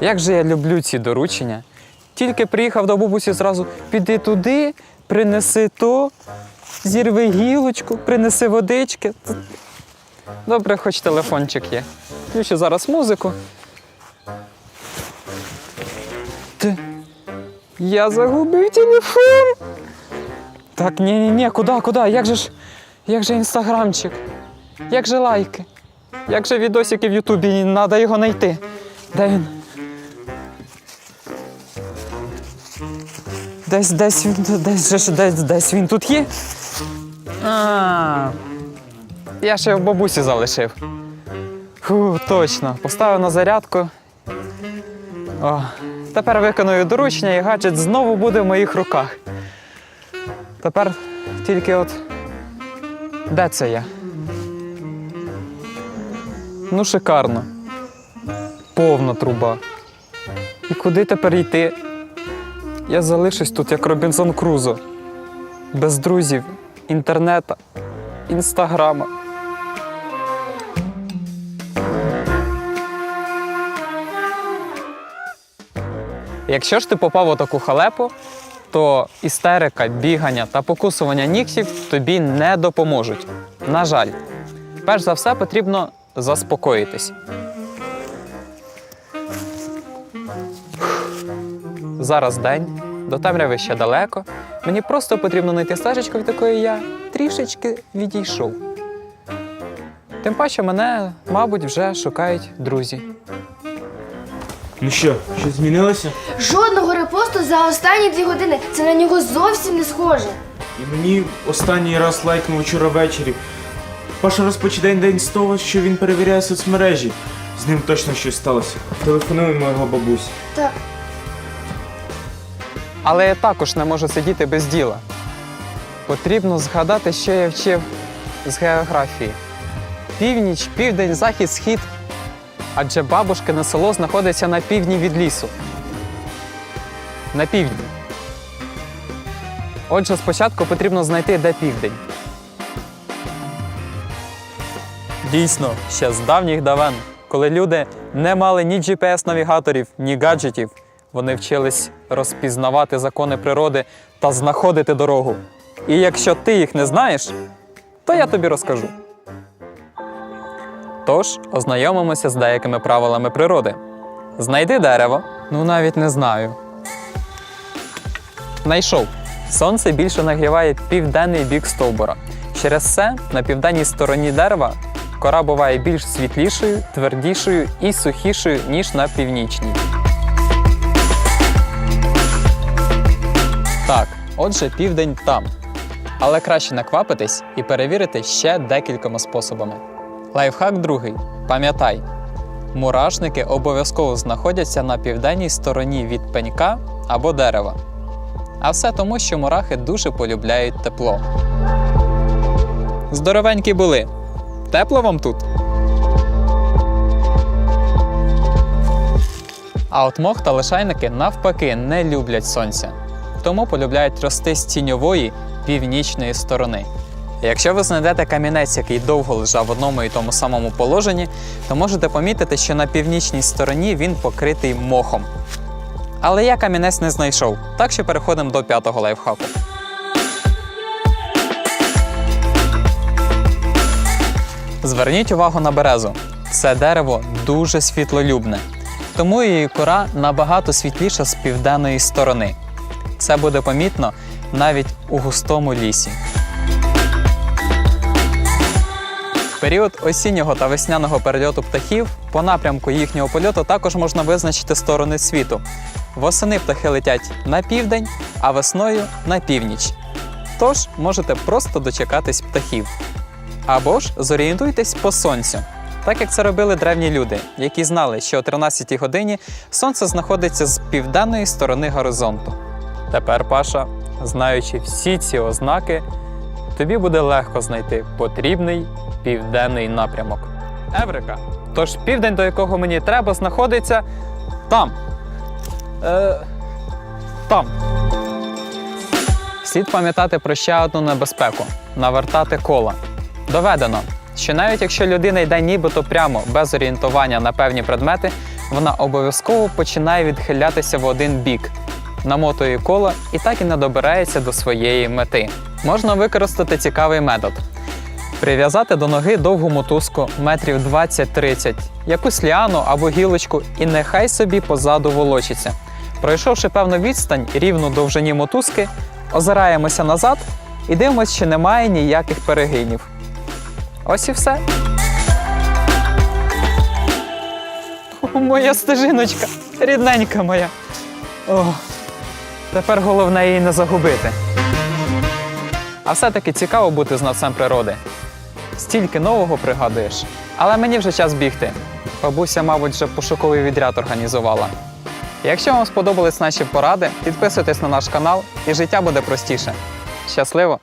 Як же я люблю ці доручення. Тільки приїхав до бабусі зразу піди туди, принеси то, зірви гілочку, принеси водички. Добре, хоч телефончик є. Включу зараз музику. Ти. Я загубив телефон. Так, ні, ні, ні, куди, куди? Як же ж. Як же інстаграмчик? Як же лайки? Як же відосики в Ютубі? Треба його знайти. Де він? Десь, десь, десь, десь, десь він тут є. А, я ще в бабусі залишив. Фу, точно. Поставив на зарядку. О, тепер виконую доручення і гаджет знову буде в моїх руках. Тепер тільки от. Де це я? Ну, шикарно. Повна труба. І куди тепер йти? Я залишусь тут як Робінзон Крузо. Без друзів, інтернета, інстаграма. Якщо ж ти попав у таку халепу, то істерика, бігання та покусування нігтів тобі не допоможуть. На жаль, перш за все потрібно заспокоїтись. Зараз день, до темряви ще далеко. Мені просто потрібно знайти стежечку, від якої я трішечки відійшов. Тим паче мене, мабуть, вже шукають друзі. Ну що, щось змінилося? Жодного репосту за останні дві години. Це на нього зовсім не схоже. І мені останній раз лайкнув вчора ввечері. Паша розпочне день з того, що він перевіряє соцмережі. З ним точно щось сталося. Телефонуємо його бабусі. Так, Але я також не можу сидіти без діла. Потрібно згадати, що я вчив з географії: північ, південь, захід, схід. Адже бабушкине село знаходиться на півдні від лісу. На півдні. Отже, спочатку потрібно знайти, де південь. Дійсно, ще з давніх давен, коли люди не мали ні GPS-навігаторів, ні гаджетів, вони вчились розпізнавати закони природи та знаходити дорогу. І якщо ти їх не знаєш, то я тобі розкажу. Тож, ознайомимося з деякими правилами природи. Знайди дерево, ну навіть не знаю. Найшов. Сонце більше нагріває південний бік стовбура. Через це на південній стороні дерева кора буває більш світлішою, твердішою і сухішою, ніж на північній. Отже, південь там. Але краще наквапитись і перевірити ще декількома способами. Лайфхак другий. Пам'ятай, мурашники обов'язково знаходяться на південній стороні від пенька або дерева. А все тому, що мурахи дуже полюбляють тепло. Здоровенькі були. Тепло вам тут? А от мох та лишайники навпаки не люблять сонця, тому полюбляють рости з тіньової північної сторони. Якщо ви знайдете камінець, який довго лежав в одному і тому самому положенні, то можете помітити, що на північній стороні він покритий мохом. Але я камінець не знайшов, так що переходимо до п'ятого лайфхаку. Зверніть увагу на березу. Це дерево дуже світлолюбне, тому її кора набагато світліша з південної сторони. Це буде помітно навіть у густому лісі. Період осіннього та весняного перельоту птахів по напрямку їхнього польоту також можна визначити сторони світу. Восени птахи летять на південь, а весною на північ. Тож можете просто дочекатись птахів. Або ж зорієнтуйтесь по сонцю, так як це робили древні люди, які знали, що о 13-й годині сонце знаходиться з південної сторони горизонту. Тепер, Паша, знаючи всі ці ознаки, тобі буде легко знайти потрібний південний напрямок. Еврика. Тож південь, до якого мені треба, знаходиться там. Е, там. Слід пам'ятати про ще одну небезпеку навертати кола. Доведено, що навіть якщо людина йде нібито прямо без орієнтування на певні предмети, вона обов'язково починає відхилятися в один бік, намотує коло і так і не добирається до своєї мети. Можна використати цікавий метод. Прив'язати до ноги довгу мотузку метрів 20-30, якусь ліану або гілочку, і нехай собі позаду волочиться. Пройшовши певну відстань рівну довжині мотузки, озираємося назад і дивимося, чи немає ніяких перегинів. Ось і все. О, моя стежиночка, рідненька моя. О, тепер головне її не загубити. А все-таки цікаво бути знавцем природи. Стільки нового пригадуєш. Але мені вже час бігти. Бабуся, мабуть, вже пошуковий відряд організувала. Якщо вам сподобались наші поради, підписуйтесь на наш канал і життя буде простіше. Щасливо!